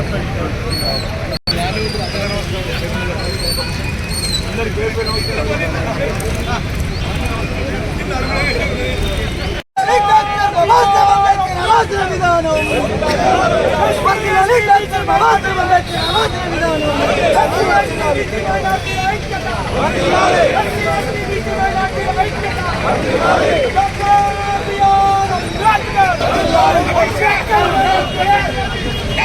Let's go!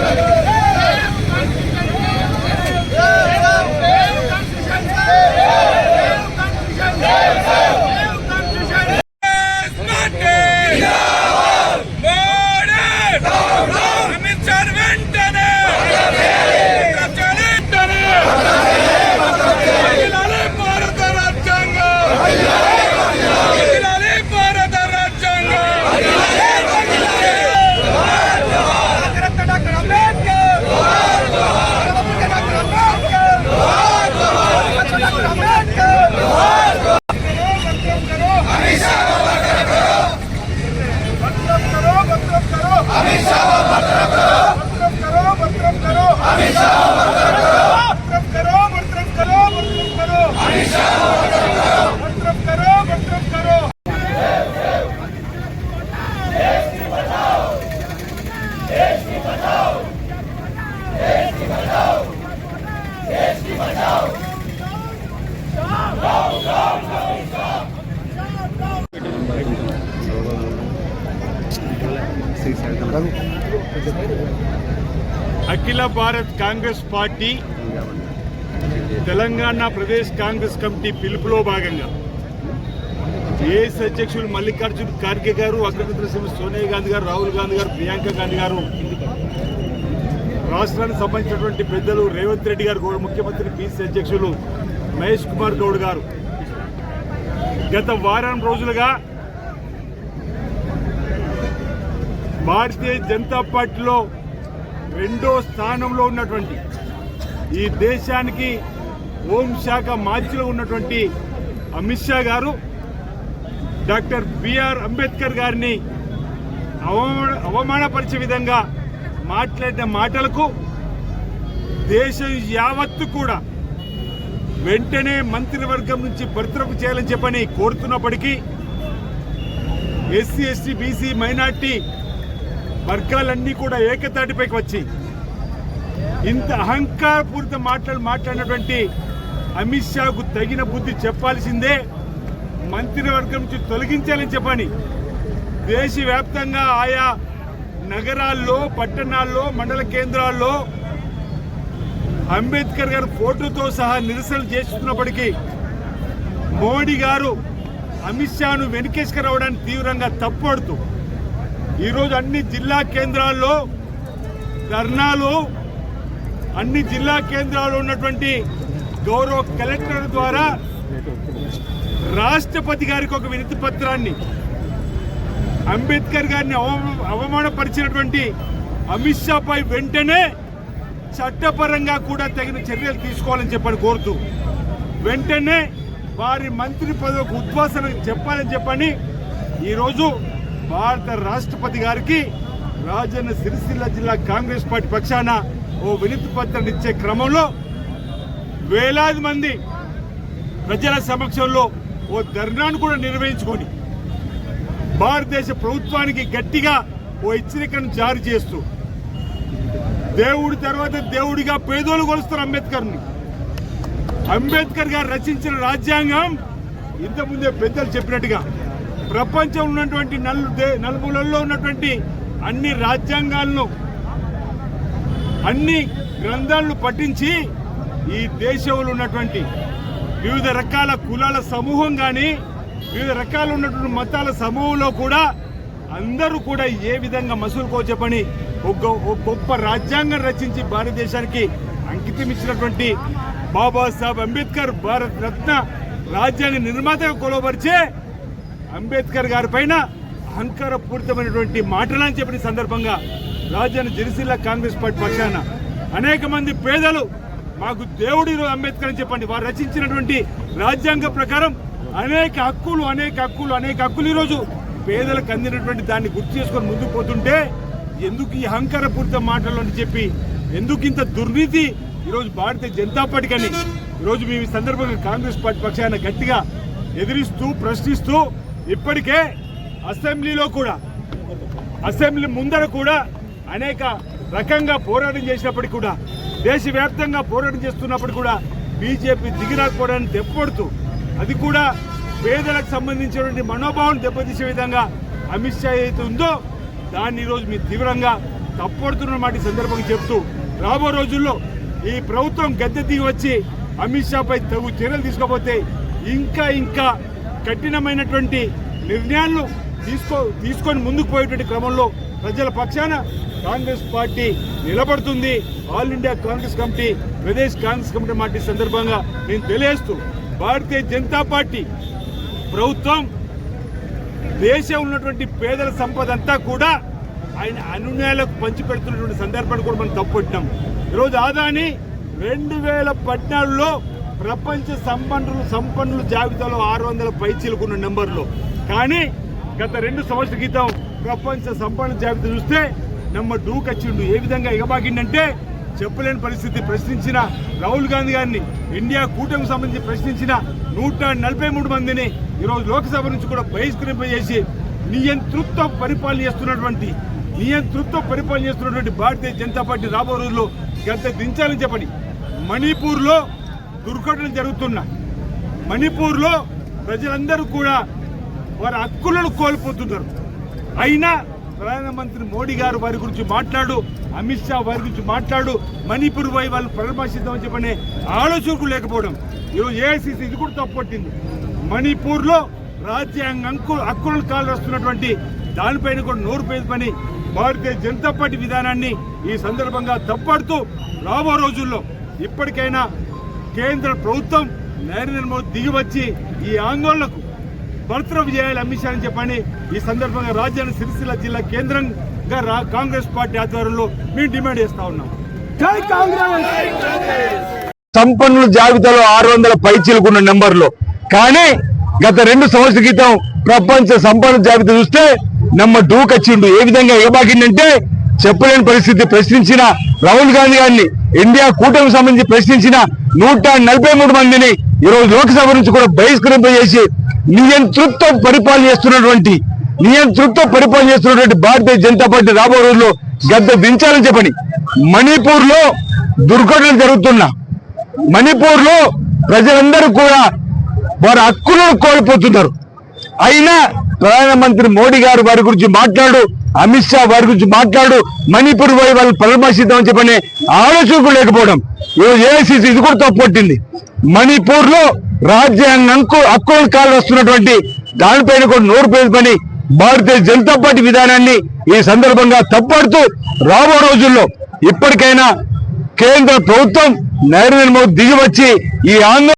Amit Amit Shah Akhila Bharat Congress party Telangana Pradesh Congress committee పిలుపులో భాగంగా as అధ్యక్షులు మల్లికార్జున్ ఖార్గే గారు అగ్రమిత్ర సింహ సోనియా గాంధీ గారు రాహుల్ గాంధీ గారు ప్రియాంక గాంధీ గారు రాష్ట్రానికి సంబంధించినటువంటి పెద్దలు రేవంత్ రెడ్డి గారు గౌరవ ముఖ్యమంత్రి పిసి అధ్యక్షులు మహేష్ కుమార్ గౌడ్ గారు. గత వారం రోజులుగా భారతీయ జనతా పార్టీలో రెండో స్థానంలో ఉన్నటువంటి ఈ దేశానికి హోంశాఖ మాజీలో ఉన్నటువంటి అమిత్ షా గారు డాక్టర్ బిఆర్ అంబేద్కర్ గారిని అవమాన అవమానపరిచే విధంగా మాట్లాడిన మాటలకు దేశం యావత్తు కూడా వెంటనే మంత్రివర్గం నుంచి బర్తరఫ్ చేయాలని చెప్పని కోరుతున్నప్పటికీ ఎస్సీ ఎస్టీ బీసీ మైనార్టీ వర్గాలన్నీ కూడా ఏకతాటిపైకి వచ్చి ఇంత అహంకారపూరిత మాట్లాడి మాట్లాడినటువంటి అమిత్ షాకు తగిన బుద్ధి చెప్పాల్సిందే. మంత్రివర్గం నుంచి తొలగించాలని చెప్పని దేశవ్యాప్తంగా ఆయా నగరాల్లో పట్టణాల్లో మండల కేంద్రాల్లో అంబేద్కర్ గారి ఫోటోతో సహా నిరసనలు చేస్తున్నప్పటికీ మోడీ గారు అమిత్ షాను వెనుకేసుకురావడానికి తీవ్రంగా తప్పుపడుతూ ఈరోజు అన్ని జిల్లా కేంద్రాల్లో ధర్నాలు అన్ని జిల్లా కేంద్రాల్లో ఉన్నటువంటి గౌరవ కలెక్టర్ ద్వారా రాష్ట్రపతి గారికి ఒక వినతి పత్రాన్ని అంబేద్కర్ గారిని అవమానపరిచినటువంటి అమిత్ షాపై వెంటనే చట్టపరంగా కూడా తగిన చర్యలు తీసుకోవాలని చెప్పని కోరుతూ వెంటనే వారి మంత్రి పదవికి ఉద్వాసన చెప్పాలని చెప్పని ఈరోజు భారత రాష్ట్రపతి గారికి రాజన్న సిరిసిల్ల జిల్లా కాంగ్రెస్ పార్టీ పక్షాన ఓ వినతి పత్రం ఇచ్చే క్రమంలో వేలాది మంది ప్రజల సమక్షంలో ఓ ధర్నాను కూడా నిర్వహించుకొని భారతదేశ ప్రభుత్వానికి గట్టిగా ఓ హెచ్చరికను జారీ చేస్తూ దేవుడి తర్వాత దేవుడిగా పేదోళ్ళు కొలుస్తారు అంబేద్కర్ని. అంబేద్కర్ గారు రచించిన రాజ్యాంగం ఇంతకుముందే పెద్దలు చెప్పినట్టుగా ప్రపంచంలో ఉన్నటువంటి నలు నలుమూలల్లో ఉన్నటువంటి అన్ని రాజ్యాంగాలను అన్ని గ్రంథాలను పఠించి ఈ దేశంలో ఉన్నటువంటి వివిధ రకాల కులాల సమూహం కానీ వివిధ రకాల ఉన్నటువంటి మతాల సమూహంలో కూడా అందరూ కూడా ఏ విధంగా మసూలుకో చెప్పని ఒక ఒక గొప్ప రాజ్యాంగం రచించి భారతదేశానికి అంకితం ఇచ్చినటువంటి బాబాసాహెబ్ అంబేద్కర్ భారత రత్న రాజ్యాంగ నిర్మాతగా కొలవరిచే అంబేద్కర్ గారి పైన అహంకారపూరితమైనటువంటి మాటలని చెప్పిన సందర్భంగా రాజధాని జెరిసిల్లా కాంగ్రెస్ పార్టీ పక్షాన అనేక మంది పేదలు మాకు దేవుడి అంబేద్కర్ అని చెప్పండి వారు రచించినటువంటి రాజ్యాంగ ప్రకారం అనేక హక్కులు అనేక హక్కులు అనేక హక్కులు ఈరోజు పేదలకు అందినటువంటి దాన్ని గుర్తు చేసుకొని ముందుకు పోతుంటే ఎందుకు ఈ అహంకారపూరిత మాటలు అని చెప్పి ఎందుకు ఇంత దుర్నీతి ఈరోజు భారతీయ జనతా పార్టీ కానీ ఈరోజు మేము ఈ సందర్భంగా కాంగ్రెస్ పార్టీ పక్షాన గట్టిగా ఎదిరిస్తూ ప్రశ్నిస్తూ ఇప్పటికే అసెంబ్లీలో కూడా అసెంబ్లీ ముందర కూడా అనేక రకంగా పోరాటం చేసినప్పటికీ కూడా దేశవ్యాప్తంగా పోరాటం చేస్తున్నప్పుడు కూడా బీజేపీ దిగిరాకపోవడానికి దెబ్బపడుతూ అది కూడా పేదలకు సంబంధించినటువంటి మనోభావం దెబ్బతీసే విధంగా అమిత్ షా ఏదైతే ఉందో దాన్ని ఈరోజు మీరు తీవ్రంగా తప్పడుతున్నమాట ఈ సందర్భంగా చెప్తూ రాబో రోజుల్లో ఈ ప్రభుత్వం గద్దె దిగి వచ్చి అమిత్ షాపై తగు చర్యలు తీసుకోకపోతే ఇంకా ఇంకా కఠినమైనటువంటి నిర్ణయాలను తీసుకో తీసుకొని ముందుకు పోయేటువంటి క్రమంలో ప్రజల పక్షాన కాంగ్రెస్ పార్టీ నిలబడుతుంది. All India Congress committee Pradesh Congress committee మాట సందర్భంగా నేను తెలియజేస్తూ భారతీయ జనతా పార్టీ ప్రభుత్వం దేశం ఉన్నటువంటి పేదల సంపద అంతా కూడా ఆయన అనున్యాలకు పంచిపెడుతున్నటువంటి సందర్భాన్ని కూడా మనం తప్పుపట్టినాం. ఈరోజు ఆదాని రెండు వేల పద్నాలుగులో ప్రపంచ సంపన్నులు సంపన్నుల జాబితాలో ఆరు వందల పైచీలకున్న నెంబర్లో. కానీ గత రెండు సంవత్సరాల క్రితం ప్రపంచ సంపన్నుల జాబితా చూస్తే నమ్మ డూకచ్చిండు ఏ విధంగా ఎగబాకిండంటే చెప్పలేని పరిస్థితి ప్రశ్నించిన రాహుల్ గాంధీ గారిని ఇండియా కూటమికి సంబంధించి ప్రశ్నించిన నూట నలభై మూడు మందిని ఈరోజు లోక్సభ నుంచి కూడా బహిష్కరింపజేసి నియంతృత్వ పరిపాలన చేస్తున్నటువంటి నియంతృత్వ పరిపాలన చేస్తున్నటువంటి భారతీయ జనతా పార్టీ రాబో రోజుల్లో గత దించాలని చెప్పని మణిపూర్లో దుర్ఘటనలు జరుగుతున్నాయి. మణిపూర్లో ప్రజలందరూ కూడా వారి హక్కులను కోల్పోతున్నారు. అయినా ప్రధానమంత్రి మోడీ గారు వారి గురించి మాట్లాడు అమిత్ షా వారి గురించి మాట్లాడు మణిపూర్ పోయి వాళ్ళు పరామర్శిద్దామని చెప్పనే ఆలోచనకు లేకపోవడం. ఈరోజు ఏఐసిసి ఇది కూడా తప్పొట్టింది మణిపూర్లో రాజ్యాంగ హక్కులను కాలుస్తున్నటువంటి దానిపైన కూడా నోరు పేద పని భారతీయ జనతా పార్టీ విధానాన్ని ఈ సందర్భంగా తప్పడుతూ రాబో రోజుల్లో ఇప్పటికైనా కేంద్ర ప్రభుత్వం నరేంద్ర మోదీ దిగి వచ్చి ఈ ఆందోళనకు బర్తరఫ్ చేయాలి అమిత్ షా అని చెప్పని ఈ సందర్భంగా రాజధాని సిరిసిల్ల జిల్లా కేంద్రంగా రా- కాంగ్రెస్ పార్టీ ఆధ్వర్యంలో మేము డిమాండ్ చేస్తా ఉన్నాం. కాంగ్రెస్! సంపన్నుల జాబితాలో ఆరు వందల పైచీలకున్న నెంబర్లో. కానీ గత రెండు సంవత్సరాల క్రితం ప్రపంచ సంపన్నుల జాబితా చూస్తే నమ్మ డూకచ్చిండు. ఏ విధంగా ఎగబాకిందంటే చెప్పలేని పరిస్థితి ప్రశ్నించిన రాహుల్ గాంధీ గారిని ఇండియా కూటమికి సంబంధించి ప్రశ్నించిన నూట నలభై మూడు మందిని ఈరోజు లోక్సభ నుంచి కూడా బహిష్కరింపజేసి నియంతృత్వ పరిపాలన చేస్తున్నటువంటి నియంతృత్వ పరిపాలన చేస్తున్నటువంటి భారతీయ జనతా పార్టీ రాబో రోజుల్లో గద్ద దించాలని చెప్పని మణిపూర్లో దుర్ఘటనలు జరుగుతున్న మణిపూర్లో ప్రజలందరూ కూడా వారి హక్కులను కోల్పోతున్నారు. అయినా ప్రధానమంత్రి మోడీ గారు వారి గురించి మాట్లాడు అమిత్ షా వారి గురించి మాట్లాడు మణిపూర్ పోయి వాళ్ళు పరామర్శిద్దామని చెప్పని ఆలోచన కూడా లేకపోవడం. ఈరోజు ఏఐసిసి ఇది కూడా తప్పొట్టింది మణిపూర్లో రాజ్యాంగంకు హక్కు కాలు వస్తున్నటువంటి దానిపైన కూడా నోరు పేరు భారతీయ జనతా పార్టీ విధానాన్ని ఈ సందర్భంగా తప్పడుతూ రాబో రోజుల్లో ఇప్పటికైనా కేంద్ర ప్రభుత్వం నరేంద్ర మోదీ దిగి వచ్చి ఈ ఆందోళన